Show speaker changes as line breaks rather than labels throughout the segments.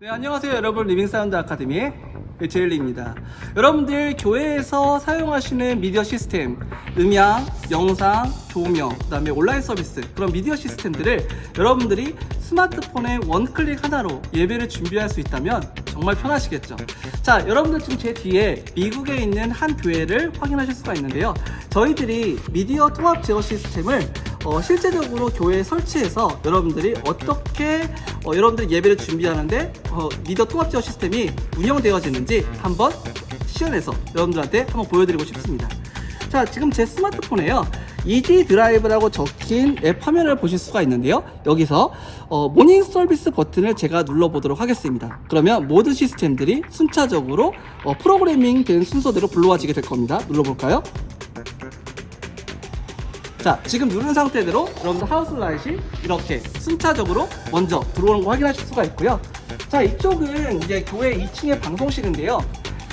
네, 안녕하세요, 여러분. 리빙사운드 아카데미의 제일리입니다. 여러분들 교회에서 사용하시는 미디어 시스템, 음향, 영상, 조명, 그 다음에 온라인 서비스, 그런 미디어 시스템들을 여러분들이 스마트폰에 원클릭 하나로 예배를 준비할 수 있다면 정말 편하시겠죠. 자, 여러분들 지금 제 뒤에 미국에 있는 한 교회를 확인하실 수가 있는데요. 저희들이 미디어 통합 제어 시스템을 어, 실제적으로 교회에 설치해서 여러분들이 어떻게 어, 여러분들 예배를 준비하는데 어, 미디어 통합 제어 시스템이 운영되어지는지 한번 시연해서 여러분들한테 한번 보여드리고 싶습니다. 자, 지금 제 스마트폰에요. 이지 드라이브라고 적힌 앱 화면을 보실 수가 있는데요. 여기서 어, 모닝 서비스 버튼을 제가 눌러보도록 하겠습니다. 그러면 모든 시스템들이 순차적으로 어, 프로그래밍 된 순서대로 불러와지게 될 겁니다. 눌러볼까요? 자, 지금 누른 상태대로 여러분들 하우스 라이트이 이렇게 순차적으로 먼저 들어오는 거 확인하실 수가 있고요. 자, 이쪽은 이제 교회 2층의 방송실인데요.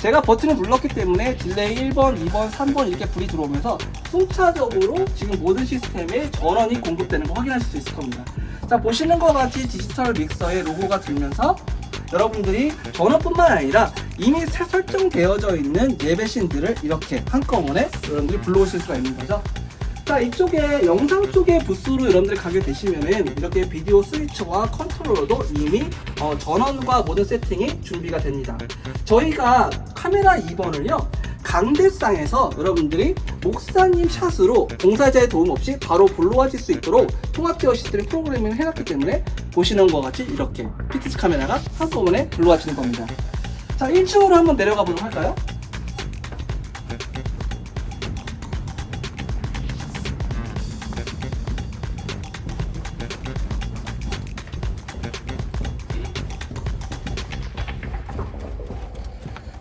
제가 버튼을 눌렀기 때문에 딜레이 1번, 2번, 3번 이렇게 불이 들어오면서 순차적으로 지금 모든 시스템에 전원이 공급되는 거 확인하실 수 있을 겁니다. 자, 보시는 것 같이 디지털 믹서의 로고가 들면서 여러분들이 전원뿐만 아니라 이미 새- 설정되어져 있는 예배신들을 이렇게 한꺼번에 여러분들이 불러오실 수가 있는 거죠. 자 이쪽에 영상 쪽에 부스로 여러분들이 가게 되시면은 이렇게 비디오 스위처와 컨트롤러도 이미 어, 전원과 모든 세팅이 준비가 됩니다. 저희가 카메라 2번을요 강대상에서 여러분들이 목사님 샷으로 봉사자의 도움 없이 바로 불러와질 수 있도록 통합 제어 시스템 프로그래밍을 해놨기 때문에 보시는 것과 같이 이렇게 PTZ 카메라가 한꺼번에 불러와지는 겁니다. 자 1층으로 한번 내려가 보도록 할까요?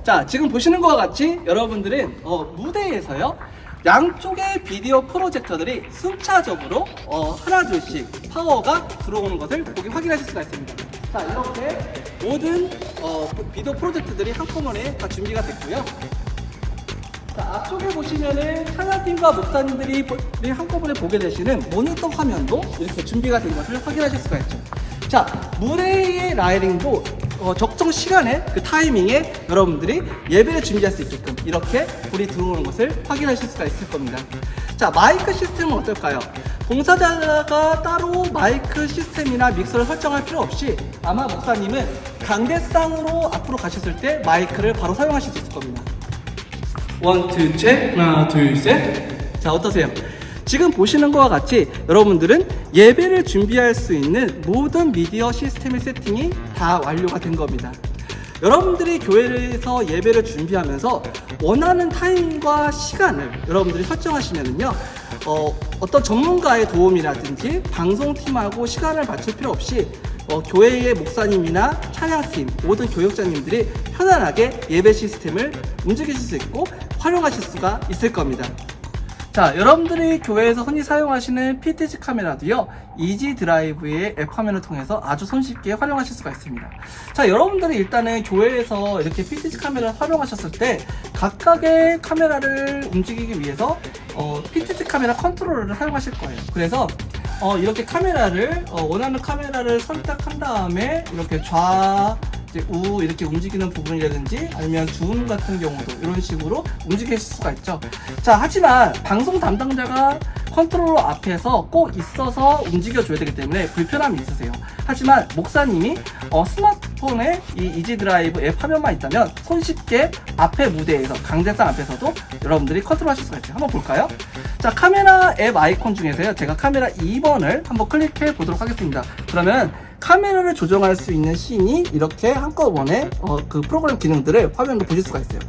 자, 지금 보시는 것과 같이 여러분들은 어, 무대에서요. 양쪽의 비디오 프로젝터들이 순차적으로 어, 하나둘씩 파워가 들어오는 것을 보기 확인하실 수가 있습니다. 자, 이렇게 모든 어, 비디오 프로젝트들이 한꺼번에 다 준비가 됐고요. 자, 앞쪽에 보시면은 찬양팀과 목사님들이 한꺼번에 보게 되시는 모니터 화면도 이렇게 준비가 된 것을 확인하실 수가 있죠. 자, 무대의 라이딩도 어, 적정 시간에 그 타이밍에 여러분들이 예배를 준비할 수 있게끔 이렇게 불이 들어오는 것을 확인하실 수가 있을 겁니다. 자, 마이크 시스템은 어떨까요? 봉사자가 따로 마이크 시스템이나 믹서를 설정할 필요 없이 아마 목사님은 강대상으로 앞으로 가셨을 때 마이크를 바로 사용하실 수 있을 겁니다. 원, 투, 체 하나, 둘, 셋. 자, 어떠세요? 지금 보시는 것과 같이 여러분들은 예배를 준비할 수 있는 모든 미디어 시스템의 세팅이 다 완료가 된 겁니다. 여러분들이 교회에서 예배를 준비하면서 원하는 타임과 시간을 여러분들이 설정하시면은요, 어, 어떤 전문가의 도움이라든지 방송팀하고 시간을 맞출 필요 없이 어, 교회의 목사님이나 찬양팀, 모든 교역자님들이 편안하게 예배 시스템을 움직이실 수 있고 활용하실 수가 있을 겁니다. 자, 여러분들이 교회에서 흔히 사용하시는 PTZ 카메라도요, 이지 드라이브의 앱 화면을 통해서 아주 손쉽게 활용하실 수가 있습니다. 자, 여러분들이 일단은 교회에서 이렇게 PTZ 카메라를 활용하셨을 때, 각각의 카메라를 움직이기 위해서, 어, PTZ 카메라 컨트롤러를 사용하실 거예요. 그래서, 어, 이렇게 카메라를, 어, 원하는 카메라를 선택한 다음에, 이렇게 좌, 이제 우 이렇게 움직이는 부분이라든지 아니면 줌 같은 경우도 이런 식으로 움직일 수가 있죠. 자, 하지만 방송 담당자가 컨트롤러 앞에서 꼭 있어서 움직여줘야 되기 때문에 불편함이 있으세요. 하지만 목사님이 어, 스마트폰에 이 이지 드라이브 앱 화면만 있다면 손쉽게 앞에 무대에서 강대상 앞에서도 여러분들이 컨트롤 하실 수가 있어요. 한번 볼까요? 자, 카메라 앱 아이콘 중에서요. 제가 카메라 2번을 한번 클릭해 보도록 하겠습니다. 그러면 카메라를 조정할 수 있는 씬이 이렇게 한꺼번에 어, 그 프로그램 기능들을 화면으로 보실 수가 있어요.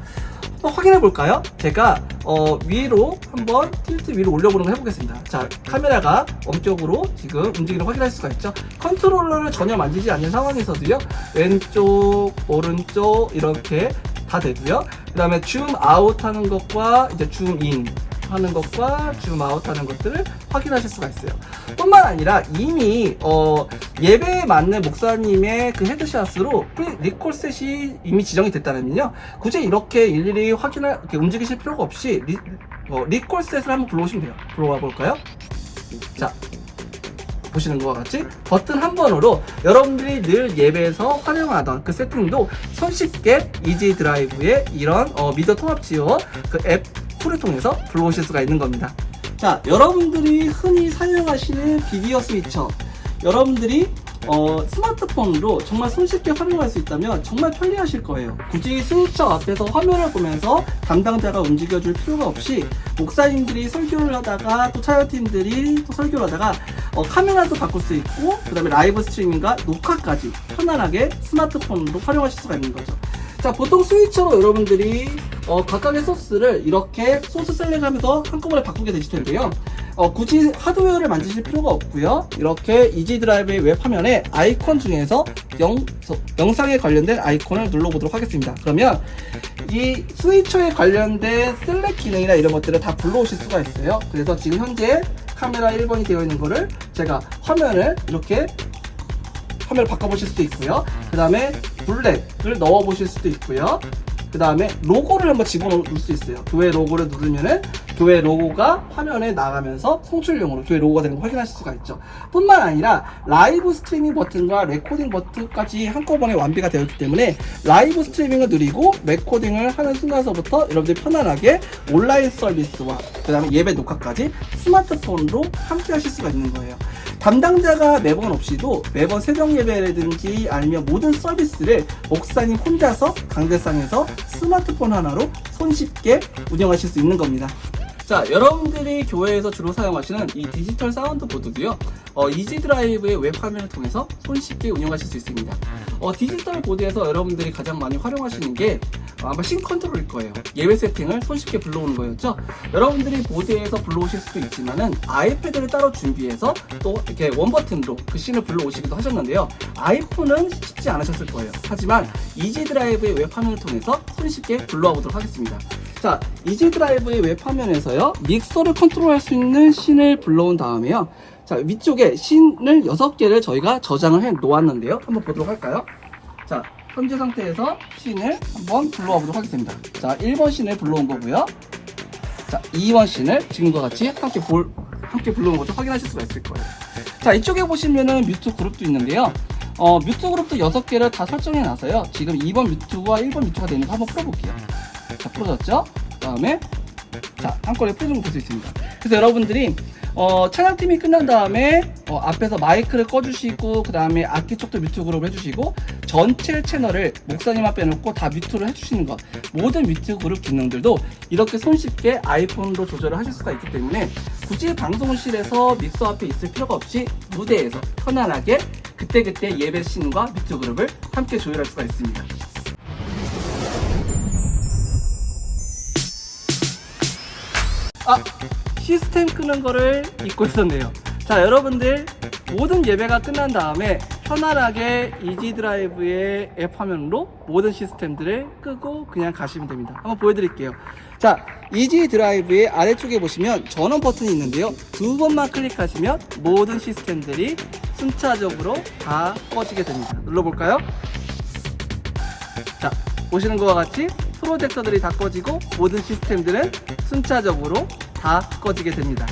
한번 확인해 볼까요? 제가 어, 위로 한번 틸트 위로 올려보는 거 해보겠습니다. 자, 카메라가 엄격으로 지금 움직이는 거 확인할 수가 있죠. 컨트롤러를 전혀 만지지 않는 상황에서도요. 왼쪽, 오른쪽 이렇게 다 되고요. 그 다음에 줌 아웃 하는 것과 이제 줌 인 하는 것과 줌 아웃 하는 것들을 확인하실 수가 있어요. 뿐만 아니라 이미 어, 예배에 맞는 목사님의 그 헤드샷으로 리콜셋이 이미 지정이 됐다면요. 굳이 이렇게 일일이 확인할 이렇게 움직이실 필요가 없이 리, 어, 리콜셋을 한번 불러오시면 돼요. 불러와 볼까요? 자, 보시는 것과 같이 버튼 한 번으로 여러분들이 늘 예배에서 활용하던 그 세팅도 손쉽게 이지 드라이브의 이런 어, 미디어 통합 지어 그앱 툴을 통해서 불러오실 수가 있는 겁니다. 자, 여러분들이 흔히 사용하시는 비디오 스위처, 여러분들이 어, 스마트폰으로 정말 손쉽게 활용할 수 있다면 정말 편리하실 거예요. 굳이 스위처 앞에서 화면을 보면서 담당자가 움직여줄 필요가 없이 목사님들이 설교를 하다가 또 차여팀들이 또 설교를 하다가 어, 카메라도 바꿀 수 있고 그 다음에 라이브 스트리밍과 녹화까지 편안하게 스마트폰으로 활용하실 수가 있는 거죠. 자, 보통 스위처로 여러분들이 어, 각각의 소스를 이렇게 소스 셀렉하면서 한꺼번에 바꾸게 되실 텐데요. 어, 굳이 하드웨어를 만드실 필요가 없고요. 이렇게 이지 드라이브의 웹 화면에 아이콘 중에서 영, 영상에 관련된 아이콘을 눌러보도록 하겠습니다. 그러면 이 스위처에 관련된 셀렉 기능이나 이런 것들을 다 불러오실 수가 있어요. 그래서 지금 현재 카메라 1번이 되어 있는 거를 제가 화면을 이렇게 화면을 바꿔보실 수도 있고요. 그 다음에 블랙을 넣어보실 수도 있고요. 그 다음에 로고를 한번 집어넣을 수 있어요. 교회 로고를 누르면은 교회 로고가 화면에 나가면서 송출용으로 교회 로고가 되는 걸 확인하실 수가 있죠. 뿐만 아니라 라이브 스트리밍 버튼과 레코딩 버튼까지 한꺼번에 완비가 되어 있기 때문에 라이브 스트리밍을 누리고 레코딩을 하는 순간서부터 여러분들이 편안하게 온라인 서비스와 그 다음에 예배 녹화까지 스마트폰으로 함께 하실 수가 있는 거예요. 담당자가 매번 없이도 매번 새벽 예배라든지 아니면 모든 서비스를 목사님 혼자서 강대상에서 스마트폰 하나로 손쉽게 운영하실 수 있는 겁니다. 자, 여러분들이 교회에서 주로 사용하시는 이 디지털 사운드 보드도요, 어, 이지 드라이브의 웹 화면을 통해서 손쉽게 운영하실 수 있습니다. 어, 디지털 보드에서 여러분들이 가장 많이 활용하시는 게 어, 아마 신 컨트롤일 거예요. 예배 세팅을 손쉽게 불러오는 거였죠. 여러분들이 보드에서 불러오실 수도 있지만은 아이패드를 따로 준비해서 또 이렇게 원 버튼으로 그 씬을 불러오시기도 하셨는데요. 아이폰은 쉽지 않으셨을 거예요. 하지만 이지 드라이브의 웹 화면을 통해서 손쉽게 불러와 보도록 하겠습니다. 자, 이지 드라이브의 웹 화면에서요, 믹서를 컨트롤할 수 있는 씬을 불러온 다음에요. 자, 위쪽에 씬을 6개를 저희가 저장을 해 놓았는데요. 한번 보도록 할까요? 자, 현재 상태에서 씬을 한번 불러와 보도록 하겠습니다. 자, 1번 씬을 불러온 거고요. 자, 2번 씬을 지금과 같이 함께 볼, 함께 불러온 것을 확인하실 수가 있을 거예요. 자, 이쪽에 보시면은 뮤트 그룹도 있는데요. 어, 뮤트 그룹도 6개를 다 설정해 놔서요. 지금 2번 뮤트와 1번 뮤트가 되는 거 한번 풀어볼게요. 자, 풀어졌죠? 그 다음에, 자, 한꺼번에 풀어준 거볼수 있습니다. 그래서 여러분들이, 어, 찬양팀이 끝난 다음에, 어, 앞에서 마이크를 꺼주시고, 그 다음에 악기 쪽도 뮤트 그룹 해주시고, 전체 채널을 목사님 앞에 놓고 다 뮤트를 해주시는 것. 모든 뮤트 그룹 기능들도 이렇게 손쉽게 아이폰으로 조절을 하실 수가 있기 때문에, 굳이 방송실에서 믹서 앞에 있을 필요가 없이 무대에서 편안하게 그때그때 예배 씬과 뮤트 그룹을 함께 조율할 수가 있습니다. 아 시스템 끄는 거를 잊고 있었네요. 자 여러분들 모든 예배가 끝난 다음에 편안하게 이지 드라이브의 앱 화면으로 모든 시스템들을 끄고 그냥 가시면 됩니다. 한번 보여드릴게요. 자 이지 드라이브의 아래쪽에 보시면 전원 버튼이 있는데요. 두 번만 클릭하시면 모든 시스템들이 순차적으로 다 꺼지게 됩니다. 눌러볼까요? 자, 보시는 것과 같이 프로젝터들이 다 꺼지고 모든 시스템들은 순차적으로 다 꺼지게 됩니다.